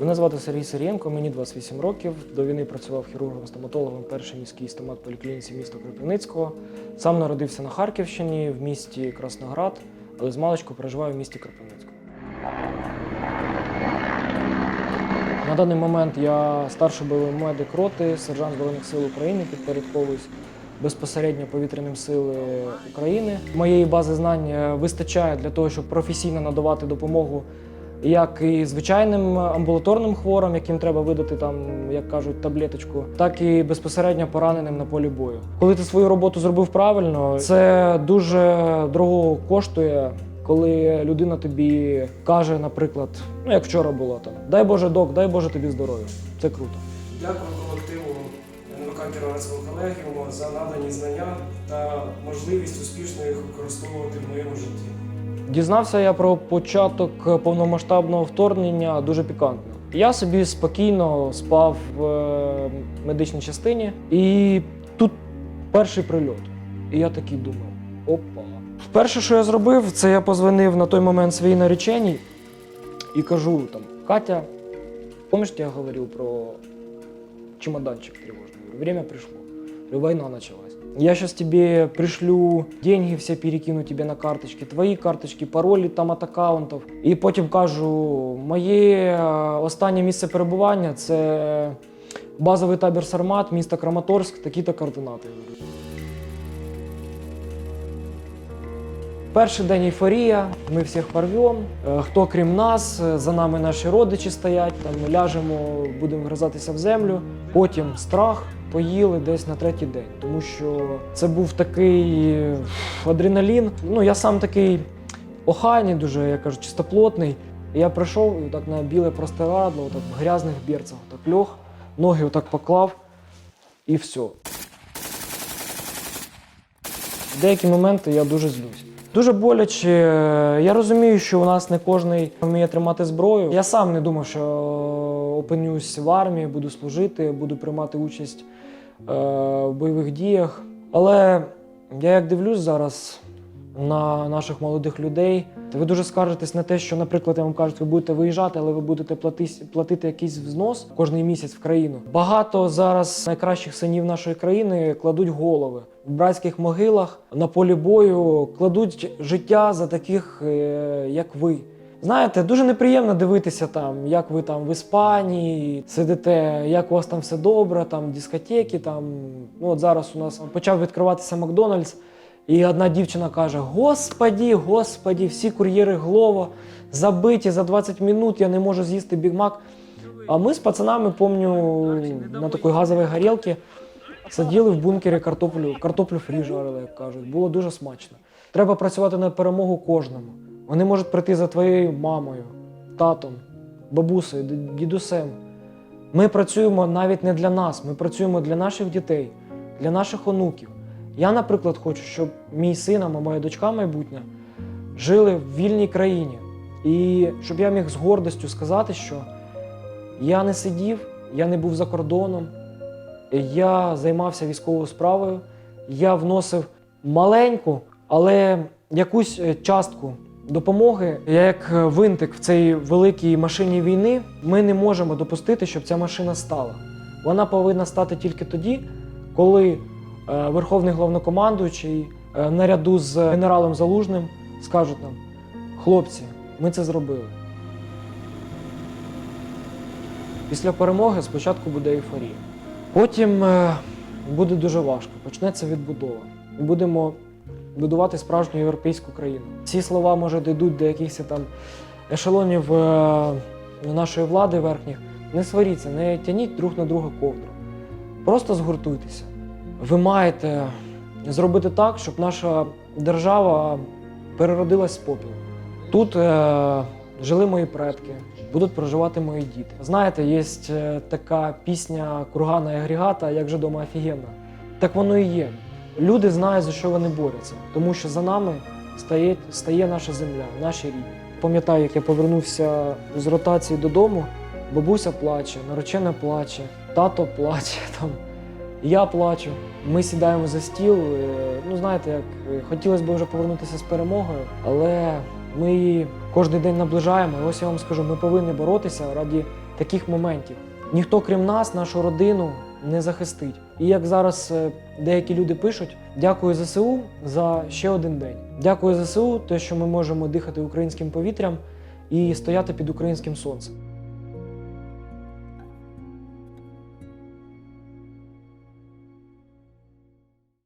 Мене звати Сергій Сирієнко, мені 28 років. До війни працював хірургом-стоматологом перший міський стомат поліклініці міста Кропивницького. Сам народився на Харківщині в місті Красноград, але з маличку проживаю в місті Кропивницькому. На даний момент я старший бойовий медик роти, сержант Збройних сил України, підпорядковуюсь безпосередньо повітряним сил України. Моєї бази знань е, вистачає для того, щоб професійно надавати допомогу як і звичайним амбулаторним хворим, яким треба видати там, як кажуть, таблеточку, так і безпосередньо пораненим на полі бою. Коли ти свою роботу зробив правильно, це дуже дорого коштує. Коли людина тобі каже, наприклад, ну як вчора було там, дай Боже док, дай Боже тобі здоров'я. Це круто. Дякую колективу НВК Кіровецького колегіуму за надані знання та можливість успішно їх використовувати в моєму житті. Дізнався я про початок повномасштабного вторгнення дуже пікантно. Я собі спокійно спав в е, медичній частині, і тут перший прильот. І я такий думав: опа. Перше, що я зробив, це я позвонив на той момент своїй нареченій і кажу там: Катя, помнишь, я говорив про чемоданчик? Говорю, Время пришло. Говорю, Война началась. Я сейчас тебе пришлю деньги все перекину тебе на карточки, твої карточки, паролі там от аккаунтів. І потім кажу, моє е, останнє місце перебування це базовий табір Сармат, місто Краматорськ, такі-то координати. Перший день ейфорія, ми всіх порвем. Е, Хто крім нас, е, за нами наші родичі стоять, там ми ляжемо, будемо вгризатися в землю. Потім страх, поїли десь на третій день, тому що це був такий е, адреналін. Ну я сам такий охайний, дуже я кажу, чистоплотний. Я прийшов і так на біле простирадло, так в грязних берцях, так льох, ноги отак поклав і все. В деякі моменти я дуже злюсь. Дуже боляче. Я розумію, що у нас не кожен вміє тримати зброю. Я сам не думав, що опинюсь в армії, буду служити, буду приймати участь е, в бойових діях. Але я як дивлюсь зараз на наших молодих людей, ви дуже скаржитесь на те, що, наприклад, я вам кажуть, ви будете виїжджати, але ви будете платись- платити якийсь взнос кожний місяць в країну. Багато зараз найкращих синів нашої країни кладуть голови в братських могилах на полі бою, кладуть життя за таких, е, як ви. Знаєте, дуже неприємно дивитися там, як ви там в Іспанії сидите, як у вас там все добре, там дискотеки. Там ну от зараз у нас почав відкриватися Макдональдс, і одна дівчина каже: Господі, господі, всі кур'єри Глово забиті за 20 минут, я не можу з'їсти бігмак. А ми з пацанами, помню, на такій газовій горілці сиділи в бункері картоплю, картоплю фрі жарили, як кажуть. Було дуже смачно. Треба працювати на перемогу кожному. Вони можуть прийти за твоєю мамою, татом, бабусею, дідусем. Ми працюємо навіть не для нас, ми працюємо для наших дітей, для наших онуків. Я, наприклад, хочу, щоб мій син або моя дочка майбутня жили в вільній країні. І щоб я міг з гордістю сказати, що я не сидів, я не був за кордоном, я займався військовою справою, я вносив маленьку, але якусь е, частку допомоги. Я як е, винтик в цій великій машині війни, ми не можемо допустити, щоб ця машина стала. Вона повинна стати тільки тоді, коли е, Верховний головнокомандуючий е, наряду з генералом Залужним скажуть нам: хлопці, ми це зробили. Після перемоги спочатку буде ейфорія. Потім буде дуже важко. Почнеться відбудова. Будемо будувати справжню європейську країну. Ці слова, може, дійдуть до якихось там ешелонів е, нашої влади верхніх. Не сваріться, не тяніть друг на друга ковдру. Просто згуртуйтеся. Ви маєте зробити так, щоб наша держава переродилась з попілу. Тут е, жили мої предки, будуть проживати мої діти. Знаєте, є е, така пісня Кургана і агрегата, як же дома офігенно. Так воно і є. Люди знають, за що вони борються, тому що за нами стає, стає наша земля, наші рідні. Пам'ятаю, як я повернувся з ротації додому, бабуся плаче, наречена плаче, тато плаче там. Я плачу. Ми сідаємо за стіл. е, Ну, знаєте, як е, хотілося б вже повернутися з перемогою, але Ми її кожен день наближаємо. Ось я вам скажу, ми повинні боротися раді таких моментів. Ніхто, крім нас, нашу родину, не захистить. І як зараз е, деякі люди пишуть, дякую ЗСУ за ще один день. Дякую ЗСУ, те, що ми можемо дихати українським повітрям і стояти під українським сонцем.